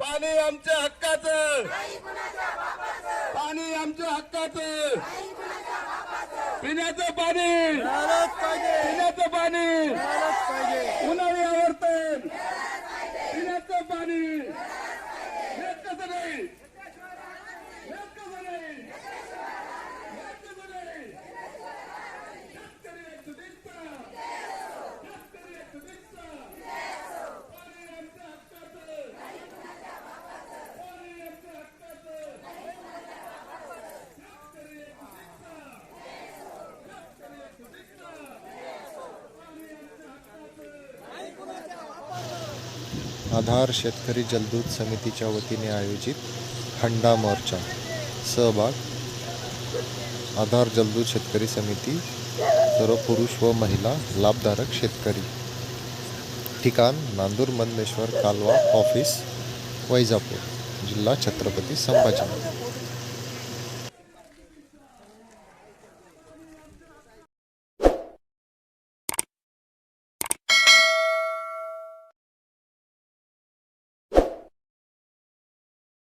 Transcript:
पाणी आमच्या हक्काचं. पाणी आमच्या हक्काचं. पिण्याचं पाणी. पिण्याचं पाणी मिळालंच पाहिजे उन्हाळी आवर्तन पिण्याचं पाणी हेच कसं नाही हेच कसं नाही हेच कसं नाही शेतकरी एकजुटीचा शेतकरी एकजुटीचा पाणी आमच्या हक्काचं पाणी आमच्या हक्काचं शेतकरी एकजुटीचा शेतकरी एकजुटीचा पाणी आमच्या हक्काचं आधार शेतकरी जलदूत समितीच्या वतीने आयोजित हंडा मोर्चा. सहभाग आधार जलदूत शेतकरी समिती सर्व पुरुष व महिला लाभधारक शेतकरी. ठिकाण नांदूर मंदेश्वर कालवा ऑफिस वैजापूर जिल्हा छत्रपती संभाजीनगर.